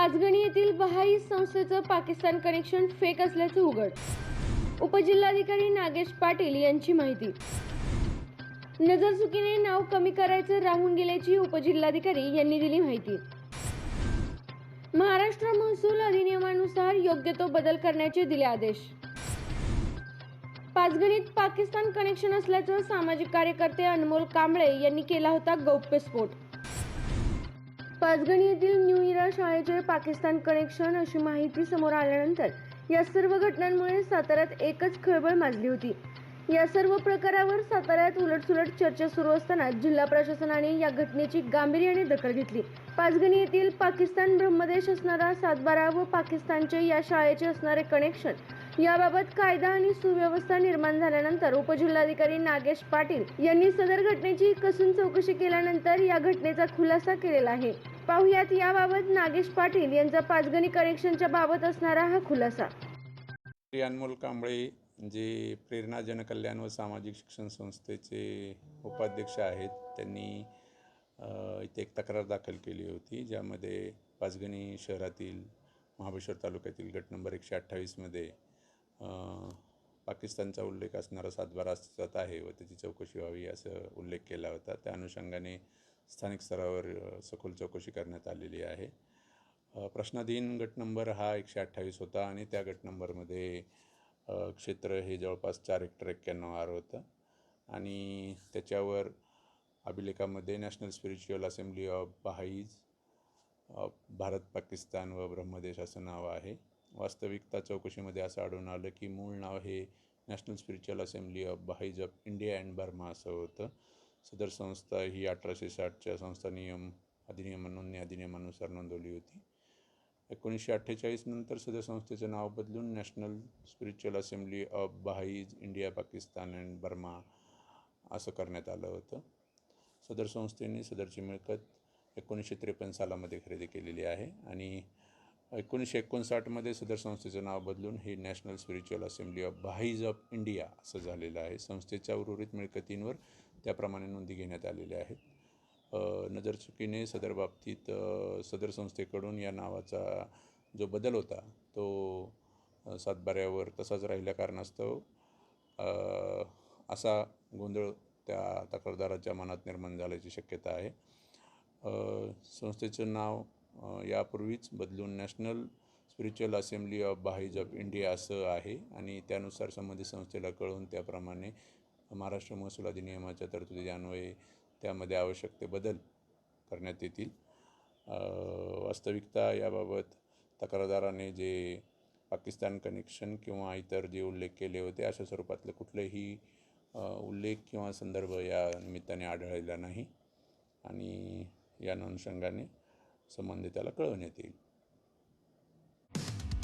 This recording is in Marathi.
पाचगणी येथील बहाई संस्थेचं पाकिस्तान कनेक्शन फेक असल्याचं उघड. उपजिल्हाधिकारी नागेश पाटील यांची माहिती. नजरचुकीने नाव कमी करायचं राहून गेल्याची उपजिल्हाधिकारी यांनी दिली माहिती. महाराष्ट्र महसूल अधिनियमानुसार योग्य तो बदल करण्याचे दिले आदेश. पाचगणीत पाकिस्तान कनेक्शन असल्याचं सामाजिक कार्यकर्ते अनमोल कांबळे यांनी केला होता गौप्यस्फोट पाचगणी येथील न्यू इरा शाळेचे पाकिस्तान कनेक्शन अशी माहिती समोर आल्यानंतर या सर्व घटनांमुळे साताऱ्यात एकच खळबळ माजली होती. या सर्व प्रकारावर साताऱ्यात उलटसुलट चर्चा सुरू असताना जिल्हा प्रशासनाने या घटनेची गांभीर्याने दखल घेतली. पाचगणी येथील पाकिस्तान ब्रह्मदेश असणारा सातबारा व पाकिस्तानचे या शाळेचे असणारे कनेक्शन याबाबत कायदा आणि सुव्यवस्था निर्माण झाल्यानंतर उपजिल्हाधिकारी नागेश पाटील यांनी सदर घटनेची कसून चौकशी केल्यानंतर या घटनेचा खुलासा केलेला आहे. पाहुयात याबाबत नागेश पाटील यांचा पाचगणी कनेक्शनच्या बाबत असणारा हा खुलासा. अनमोल कांबळे जे प्रेरणा जनकल्याण व सामाजिक शिक्षण संस्थेचे उपाध्यक्ष आहेत त्यांनी इथे एक तक्रार दाखल केली होती ज्यामध्ये पाचगणी शहरातील महाबळेश्वर तालुक्यातील गट नंबर एकशे अठ्ठावीसमध्ये पाकिस्तानचा उल्लेख असणारा सातबारा अस्तित्वात आहे व त्याची चौकशी व्हावी असं उल्लेख केला होता. त्या अनुषंगाने स्थानिक स्तरावर सखोल चौकशी करण्यात आलेली आहे. प्रश्नाधीन गट नंबर हा एकशे अठ्ठावीस होता आणि त्या गट नंबरमध्ये क्षेत्र हे जवळपास चार हेक्टर एक्क्याण्णव आर होतं. आणि त्याच्यावर अभिलेखामध्ये national spiritual assembly of Baha'is of Bharat Pakistan व ब्रह्मदेश असं नाव आहे. वास्तविकता चौकशीमध्ये असं आढळून आलं की मूळ नाव हे national spiritual assembly of Baha'is of India and Burma असं होतं. सदर संस्था ही अठराशे साठच्या संस्था नियम अधिनियम नोंदणी अधिनियमानुसार नोंदवली होती. एकोणीसशे अठ्ठेचाळीस नंतर सदर संस्थेचं नाव बदलून national spiritual assembly of Baha'is India Pakistan and Burma असं करण्यात आलं होतं. सदर संस्थेने सदरची मिळकत एकोणीसशे त्रेपन्न सालामध्ये खरेदी केलेली आहे आणि एकोणीसशे एकोणसाठमध्ये सदर संस्थेचं नाव बदलून हे national spiritual assembly of Baha'is of India असं झालेलं आहे. संस्थेच्या उर्वरित मिळकतींवर त्याप्रमाणे नोंदी घेण्यात आलेल्या आहेत. नजरचुकीने सदर बाबतीत सदर संस्थेकडून या नावाचा जो बदल होता तो सातबाऱ्यावर तसाच राहिल्या कारणास्तव असा गोंधळ त्या तक्रारदाराच्या मनात निर्माण झाल्याची शक्यता आहे. संस्थेचं नाव यापूर्वीच बदलून national spiritual assembly of Baha'is of India असं आहे आणि त्यानुसार संबंधित संस्थेला कळवून त्याप्रमाणे महाराष्ट्र महसूल अधिनियमाच्या तरतुदी अन्वये त्यामध्ये आवश्यक ते बदल करण्यात येतील. वास्तविकता याबाबत तक्रारदाराने जे पाकिस्तान कनेक्शन किंवा इतर जे उल्लेख केले होते अशा स्वरूपातलं कुठलंही उल्लेख किंवा संदर्भ या निमित्ताने आढळलेला नाही. आणि या अनुषंगाने संबंधिताला कळवण्यात येईल.